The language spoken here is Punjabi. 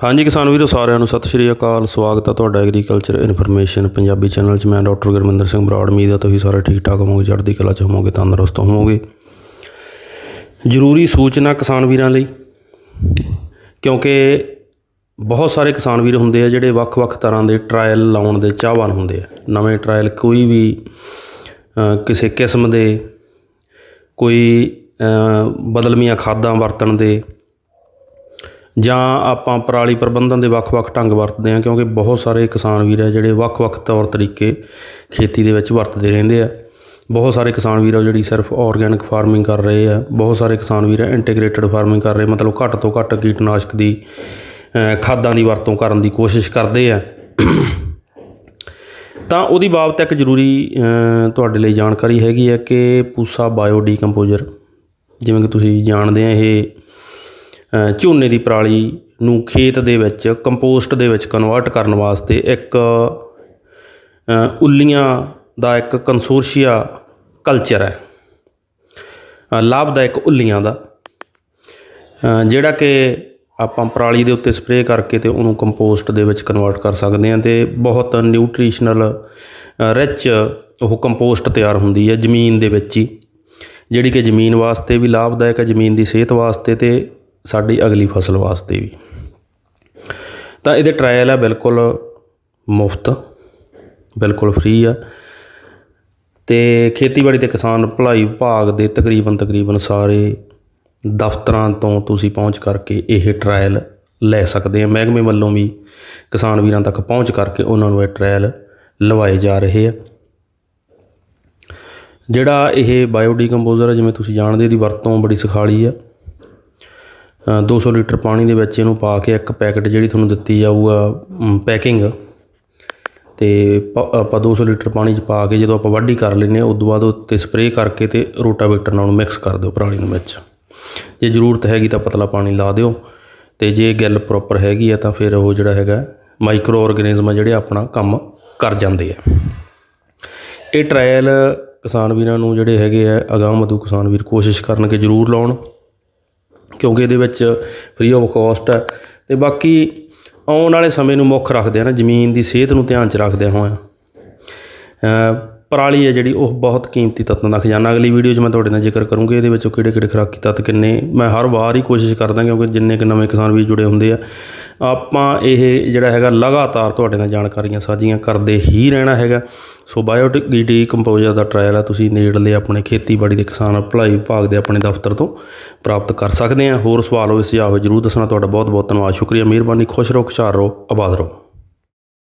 ਹਾਂਜੀ ਕਿਸਾਨ ਵੀਰੋ ਸਾਰਿਆਂ ਨੂੰ ਸਤਿ ਸ਼੍ਰੀ ਅਕਾਲ। ਸਵਾਗਤ ਹੈ ਤੁਹਾਡਾ ਐਗਰੀਕਲਚਰ ਇਨਫੋਰਮੇਸ਼ਨ ਪੰਜਾਬੀ ਚੈਨਲ 'ਚ। ਮੈਂ ਡਾਕਟਰ ਗੁਰਮਿੰਦਰ ਸਿੰਘ ਬਰਾੜ। ਉਮੀਦ ਹੈ ਤੁਸੀਂ ਸਾਰੇ ਠੀਕ ਠਾਕ ਹੋਵੋਗੇ ਚੜ੍ਹਦੀ ਕਲਾ 'ਚ ਹੋਵੋਗੇ ਤੰਦਰੁਸਤ ਹੋਵੋਗੇ। ਜ਼ਰੂਰੀ ਸੂਚਨਾ ਕਿਸਾਨ ਵੀਰਾਂ ਲਈ ਕਿਉਂਕਿ ਬਹੁਤ ਸਾਰੇ ਕਿਸਾਨ ਵੀਰ ਹੁੰਦੇ ਆ ਜਿਹੜੇ ਵੱਖ-ਵੱਖ ਤਰ੍ਹਾਂ ਦੇ ਟਰਾਇਲ ਲਾਉਣ ਦੇ ਚਾਹਵਾਨ ਹੁੰਦੇ ਆ। ਨਵੇਂ ਟਰਾਇਲ ਕੋਈ ਵੀ ਕਿਸੇ ਕਿਸਮ ਦੇ ਕੋਈ ਅ, ਬਦਲਮੀਆਂ ਖਾਦਾਂ ਵਰਤਣ ਦੇ ਜਾਂ ਆਪਾਂ ਪਰਾਲੀ ਪ੍ਰਬੰਧਨ ਦੇ ਵੱਖ-ਵੱਖ ਢੰਗ ਵਰਤਦੇ ਹਾਂ, ਕਿਉਂਕਿ ਬਹੁਤ ਸਾਰੇ ਕਿਸਾਨ ਵੀਰ ਆ ਜਿਹੜੇ ਵੱਖ-ਵੱਖ ਤੌਰ ਤਰੀਕੇ ਖੇਤੀ ਦੇ ਵਿੱਚ ਵਰਤਦੇ ਰਹਿੰਦੇ ਆ। ਬਹੁਤ ਸਾਰੇ ਕਿਸਾਨ ਵੀਰ ਆ ਜਿਹੜੀ ਸਿਰਫ ਔਰਗੈਨਿਕ ਫਾਰਮਿੰਗ ਕਰ ਰਹੇ ਆ। ਬਹੁਤ ਸਾਰੇ ਕਿਸਾਨ ਵੀਰ ਇੰਟੀਗ੍ਰੇਟਡ ਫਾਰਮਿੰਗ ਕਰ ਰਹੇ ਮਤਲਬ ਘੱਟ ਤੋਂ ਘੱਟ ਕੀਟਨਾਸ਼ਕ ਦੀ ਖਾਦਾਂ ਦੀ ਵਰਤੋਂ ਕਰਨ ਦੀ ਕੋਸ਼ਿਸ਼ ਕਰਦੇ ਆ। ਤਾਂ ਉਹਦੀ ਬਾਬਤ ਇੱਕ ਜ਼ਰੂਰੀ ਤੁਹਾਡੇ ਲਈ ਜਾਣਕਾਰੀ ਹੈਗੀ ਹੈ ਕਿ ਪੂਸਾ ਬਾਇਓ ਡੀਕੰਪੋਜ਼ਰ ਜਿਵੇਂ ਕਿ ਤੁਸੀਂ ਜਾਣਦੇ ਆ ਇਹ ਝੋਨੇ ਦੀ ਪਰਾਲੀ ਨੂੰ ਖੇਤ ਦੇ ਵਿੱਚ, ਕੰਪੋਸਟ ਦੇ ਵਿੱਚ ਕਨਵਰਟ ਕਰਨ ਵਾਸਤੇ ਇੱਕ ਉੱਲੀਆਂ ਦਾ ਇੱਕ ਕੰਸੋਰਸ਼ੀਆ ਕਲਚਰ ਹੈ। ਲਾਭਦਾਇਕ ਉੱਲੀਆਂ ਦਾ। ਜਿਹੜਾ ਕਿ ਆਪਾਂ ਪਰਾਲੀ ਦੇ ਉੱਤੇ ਸਪਰੇਅ ਕਰਕੇ ਤੇ ਉਹਨੂੰ ਕੰਪੋਸਟ ਦੇ ਵਿੱਚ ਕਨਵਰਟ ਕਰ ਸਕਦੇ ਹਾਂ ਤੇ ਬਹੁਤ ਨਿਊਟ੍ਰੀਸ਼ਨਲ ਰਿਚ ਉਹ ਕੰਪੋਸਟ ਤਿਆਰ ਹੁੰਦੀ ਹੈ ਜ਼ਮੀਨ ਦੇ ਵਿੱਚ ਹੀ। ਜਿਹੜੀ ਕਿ ਜ਼ਮੀਨ ਵਾਸਤੇ ਵੀ ਲਾਭਦਾਇਕ ਹੈ, ਜ਼ਮੀਨ ਦੀ ਸਿਹਤ ਵਾਸਤੇ ਤੇ ਸਾਡੀ ਅਗਲੀ ਫਸਲ ਵਾਸਤੇ ਵੀ। ਤਾਂ ਇਹਦੇ ਟਰਾਇਲ ਆ, ਬਿਲਕੁਲ ਮੁਫਤ, ਬਿਲਕੁਲ ਫ੍ਰੀ ਆ। ਤੇ ਖੇਤੀਬਾੜੀ ਤੇ ਕਿਸਾਨ ਭਲਾਈ ਵਿਭਾਗ ਦੇ ਤਕਰੀਬਨ ਤਕਰੀਬਨ ਸਾਰੇ ਦਫ਼ਤਰਾਂ ਤੋਂ ਤੁਸੀਂ ਪਹੁੰਚ ਕਰਕੇ ਇਹ ਟਰਾਇਲ ਲੈ ਸਕਦੇ ਆ। ਮਹਿਕਮੇ ਵੱਲੋਂ ਵੀ ਕਿਸਾਨ ਵੀਰਾਂ ਤੱਕ ਪਹੁੰਚ ਕਰਕੇ ਉਹਨਾਂ ਨੂੰ ਇਹ ਟਰਾਇਲ ਲਵਾਏ ਜਾ ਰਹੇ ਆ। ਜਿਹੜਾ ਇਹ ਬਾਇਓਡੀਕੰਪੋਜ਼ਰ ਹੈ ਜਿਵੇਂ ਤੁਸੀਂ ਜਾਣਦੇ ਇਹਦੀ ਵਰਤੋਂ ਬੜੀ ਸੁਖਾਲੀ ਆ। 200 ਲੀਟਰ ਪਾਣੀ ਦੇ ਵਿੱਚ ਇਹਨੂੰ ਪਾ ਕੇ ਇੱਕ ਪੈਕਟ ਜਿਹੜੀ ਤੁਹਾਨੂੰ ਦਿੱਤੀ ਜਾਊਗਾ ਪੈਕਿੰਗ। ਤੇ ਪ- ਆਪਾਂ 200 ਲੀਟਰ ਪਾਣੀ ਚ ਪਾ ਕੇ ਜਦੋਂ ਆਪਾਂ ਵਾਢੀ ਕਰ ਲੈਂਦੇ ਹਾਂ ਉਸ ਤੋਂ ਬਾਅਦ ਉਹ 'ਤੇ ਸਪਰੇਅ ਕਰਕੇ ਤੇ ਰੋਟਾਵੇਟਰ ਨਾਲ ਉਹਨੂੰ ਮਿਕਸ ਕਰ ਦਿਓ ਪਰਾਲੀ ਨੂੰ ਵਿੱਚ। ਜੇ ਜ਼ਰੂਰਤ ਹੈਗੀ ਤਾਂ ਪਤਲਾ ਪਾਣੀ ਲਾ ਦਿਓ, ਤੇ ਜੇ ਗੱਲ ਪ੍ਰੋਪਰ ਹੈਗੀ ਆ ਤਾਂ ਫਿਰ ਉਹ ਜਿਹੜਾ ਹੈਗਾ ਮਾਈਕਰੋ ਆਰਗੇਨਿਜ਼ਮ ਆ ਜਿਹੜੇ ਆਪਣਾ ਕੰਮ ਕਰ ਜਾਂਦੇ ਆ। ਇਹ ਟਰਾਇਲ ਕਿਸਾਨ ਵੀਰਾਂ ਨੂੰ ਜਿਹੜੇ ਹੈਗੇ ਆ, ਅਗਾਂਹ ਮਧੂ ਕਿਸਾਨ ਵੀਰ ਕੋਸ਼ਿਸ਼ ਕਰਨਗੇ ਜ਼ਰੂਰ ਲਾਉਣ। ਕਿਉਂਕਿ ਇਹਦੇ ਵਿੱਚ ਫ੍ਰੀ ਆਫ ਕੋਸਟ ਹੈ। ਅਤੇ ਬਾਕੀ ਆਉਣ ਵਾਲੇ ਸਮੇਂ ਨੂੰ ਮੁੱਖ ਰੱਖਦੇ ਆ ਨਾ, ਜ਼ਮੀਨ ਦੀ ਸਿਹਤ ਨੂੰ ਧਿਆਨ 'ਚ ਰੱਖਦਿਆਂ ਹੋਇਆਂ। ਪਰਾਲੀ ਹੈ ਜਿਹੜੀ, ਉਹ ਬਹੁਤ ਕੀਮਤੀ ਤੱਤਾਂ ਦਾ ਖਜ਼ਾਨਾ। ਅਗਲੀ ਵੀਡੀਓ 'ਚ ਮੈਂ ਤੁਹਾਡੇ ਨਾਲ ਜ਼ਿਕਰ ਕਰੂੰਗਾ ਇਹਦੇ ਵਿੱਚੋਂ ਕਿਹੜੇ ਕਿਹੜੇ ਖੁਰਾਕੀ ਤੱਤ ਕਿੰਨੇ। ਮੈਂ ਹਰ ਵਾਰ ਹੀ ਕੋਸ਼ਿਸ਼ ਕਰਦਾ ਕਿਉਂਕਿ ਜਿੰਨੇ ਕਿ ਨਵੇਂ ਕਿਸਾਨ ਵੀ ਜੁੜੇ ਹੁੰਦੇ ਆ, ਆਪਾਂ ਇਹ ਜਿਹੜਾ ਹੈਗਾ ਲਗਾਤਾਰ ਤੁਹਾਡੇ ਨਾਲ ਜਾਣਕਾਰੀਆਂ ਸਾਂਝੀਆਂ ਕਰਦੇ ਹੀ ਰਹਿਣਾ ਹੈਗਾ। ਸੋ ਬਾਇਓਟਿਕ ਡੀ ਕੰਪੋਜ਼ਰ ਦਾ ਟਰਾਇਲ ਆ, ਤੁਸੀਂ ਨੇੜਲੇ ਆਪਣੇ ਖੇਤੀਬਾੜੀ ਦੇ ਕਿਸਾਨ ਭਲਾਈ ਵਿਭਾਗ ਦੇ ਆਪਣੇ ਦਫ਼ਤਰ ਤੋਂ ਪ੍ਰਾਪਤ ਕਰ ਸਕਦੇ ਆ। ਹੋਰ ਸਵਾਲ ਹੋਵੇ, ਸੁਝਾਅ ਹੋਵੇ, ਜਰੂਰ ਦੱਸਣਾ। ਤੁਹਾਡਾ ਬਹੁਤ ਬਹੁਤ ਧੰਨਵਾਦ। ਸ਼ੁਕਰੀਆ, ਮਿਹਰਬਾਨੀ, ਖੁਸ਼ ਰਹੋ, ਖੁਸ਼ਹਾਲ ਰਹੋ, ਆਬਾਦ ਰਹੋ।